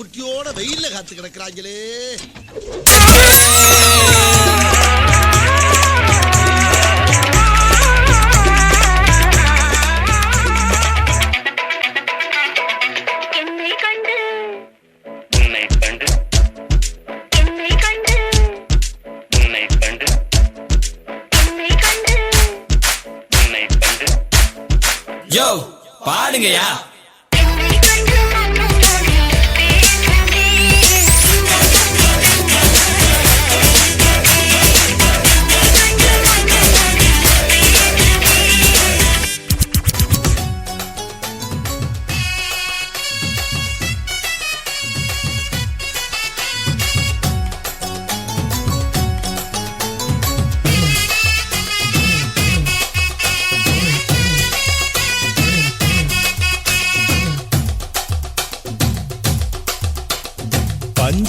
குட்டியோட வெயில்ல காத்து கிடக்குறாங்களே. என்னை கண்டு.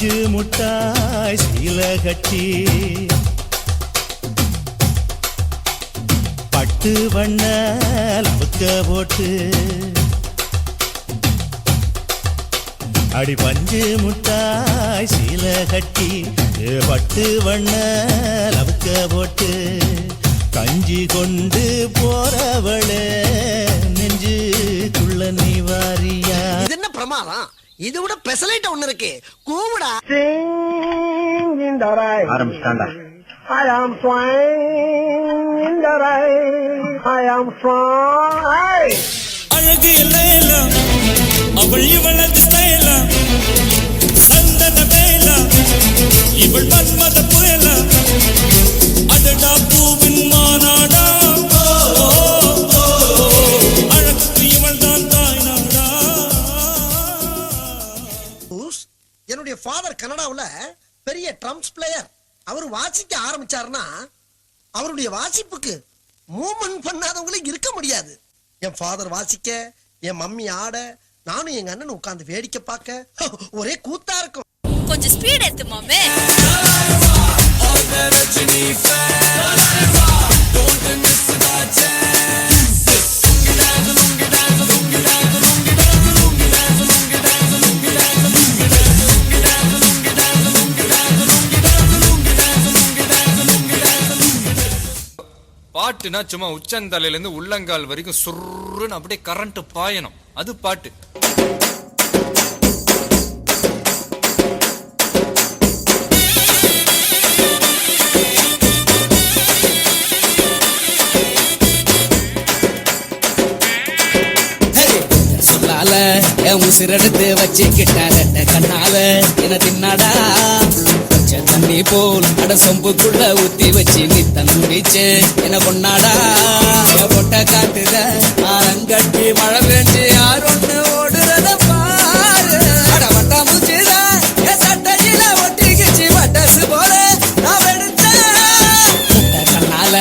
அஞ்சு முட்டாய் சீல கட்டி பட்டு வண்ண லவுக்க போட்டு. அடி பஞ்சு முட்டாய் சீல கட்டி பட்டு வண்ண லவுக்க போட்டு. கஞ்சி கொண்டு போறவளே நெஞ்சு நெஞ்சுக்குள்ள நீ வாரியா என்ன பிரமாதம்? இது விட பெசலைட் ஒண்ணு இருக்கு. கூவுடா. ஆரம்பிச்சிட்டாண்டா I am flying in the rain. I am flying. அழகு எல்லாம் அவள் இவளது ஸ்டைலா. சந்தன வேலா இவள் மன்மத புயலா. அடடா பெரிய ட்ரம்ஸ் பிளேயர் அவர் வாசிக்க ஆரம்பிச்சாருன்னா அவருடைய வாசிப்புக்கு மூவ்மெண்ட் பண்ணாதவங்களே இருக்க முடியாது என் ஃபாதர் வாசிக்க என் மம்மி ஆட நானும் எங்க அண்ணன் உட்கார்ந்து வேடிக்கை பார்க்க ஒரே கூத்தா இருக்கும் கொஞ்சம் ஸ்பீட் ஏத்து மாமே பாட்டுனா சும்மா உச்சந்தலையில இருந்து உள்ளங்கால் வரைக்கும் சுருன்னு அப்படியே கரண்ட் பாயணும். அது பாட்டு. சொல்லால என் உசிரெடுத்து வச்சுக்கிட்டாரட்ட கண்ணால என தின்னாடா. போல் அட சொம்புக்குள்ள ஊத்தி வச்சு நீ தன்னிச்சு என கொண்டாடா என் பொட்ட காட்டுத ஆரங்கட்டி மழை பெஞ்சு யாரொன்னு ஓடுறத பாரு. அட வட்டா முச்சுதா சட்டையில ஒட்டிக்கிச்சு வட்டசு போல நான் எடுத்தேன் கண்ணால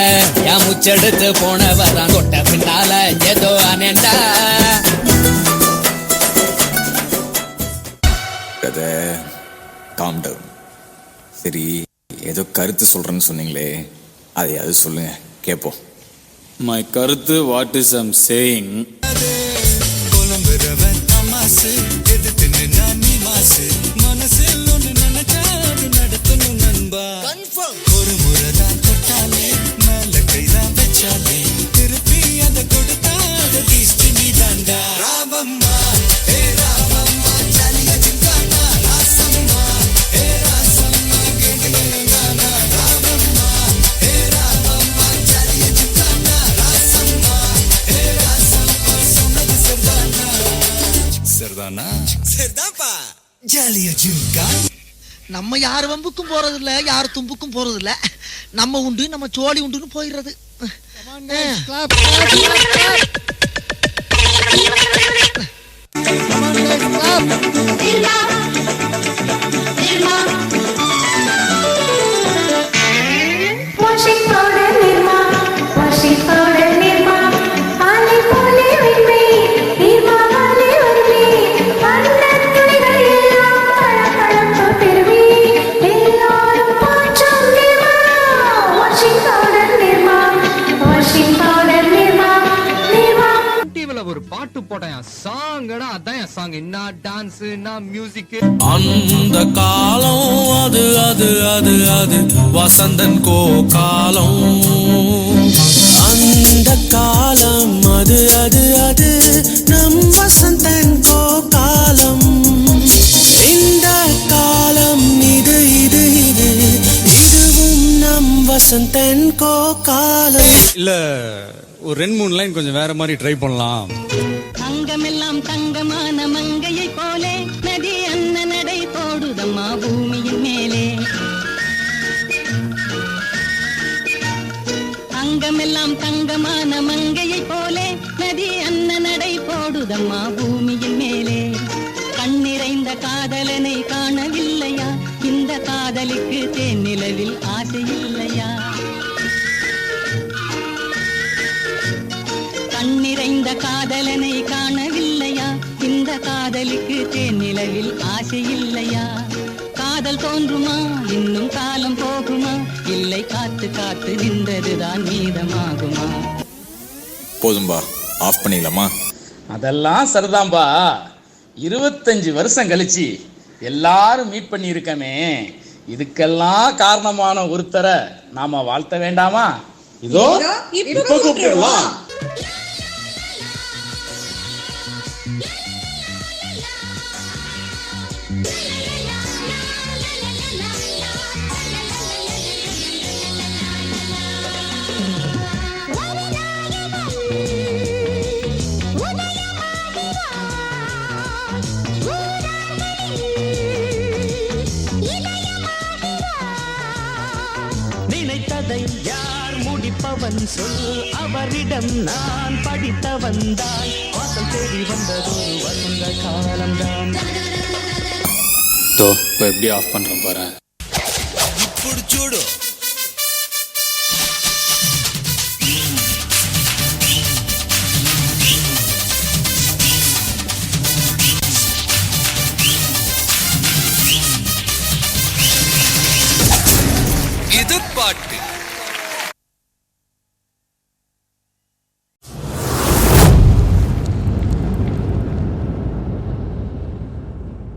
என் முச்செடுத்து போனவரான் தொட்ட பின்னால ஏதோ அனேண்டா. கதை காம் டவுன் சரி ஏதோ கருத்து சொல்றேன்னு சொன்னீங்களே அதையாவது சொல்லுங்க கேட்போம் மை கருத்து வாட் இஸ் ஐம் சேயிங் சரிதானா நம்ம யார் வம்புக்கும் போறது இல்ல யார் தும்புக்கும் போறது இல்ல நம்ம உண்டு நம்ம சோழி உண்டுன்னு போயிடுறது. ஒரு பாட்டு போட்டேன் சாங்கடா அதான் சாங் என்ன டான்ஸ் என்ன மியூசிக் அந்த காலம் அது அது அது அது வசந்தன் கோ காலம் அந்த காலம் இல்ல ஒரு ரெண்டு மூணு லைன் கொஞ்சம் வேற மாதிரி ட்ரை பண்ணலாம். அங்கமெல்லாம் தங்கமான மங்கையை போலே நதி அன்ன நடை போடுதம்மா பூமியின் மேலே. அங்கமெல்லாம் தங்கமான மங்கையை போலே நதி அன்ன நடை போடுதம்மா பூமியின் மேலே. கண்ணிறைந்த காதலனை காணவில்லையா? இந்த காதலுக்கு தேன் நிலவில் ஆசை இல்லையா? கண்ணிறைந்த காதலனை காணவில்லையா? இந்த காதலுக்கு தேன்னிலவில் ஆசை இல்லையா? காதல் தோன்றுமா? இன்னும் காலம் போகுமா? இல்லை காத்து காத்து நின்றதுதான் மீதமாகுமா? போதும்பா ஆஃப் பண்ணிக்கலாமா அதெல்லாம் சரிதான்பா இருபத்தஞ்சு வருஷம் கழிச்சு எல்லாரும் மீட் பண்ணி இருக்கமே இதுக்கெல்லாம் காரணமான ஒருத்தரை நாம வாழ்த்த வேண்டாமா? இதோ இப்ப கூப்பிடலாம் நினைத்ததை யார் முடிப்பவன் சொல் அவரிடம் நான் படித்த வந்தாய் வாசல் தேடி வந்ததொரு வசந்த காலம்தான் தோ இப்போ எப்படி ஆஃப் பண்றேன் பாரு ఇప్పుడు చూడు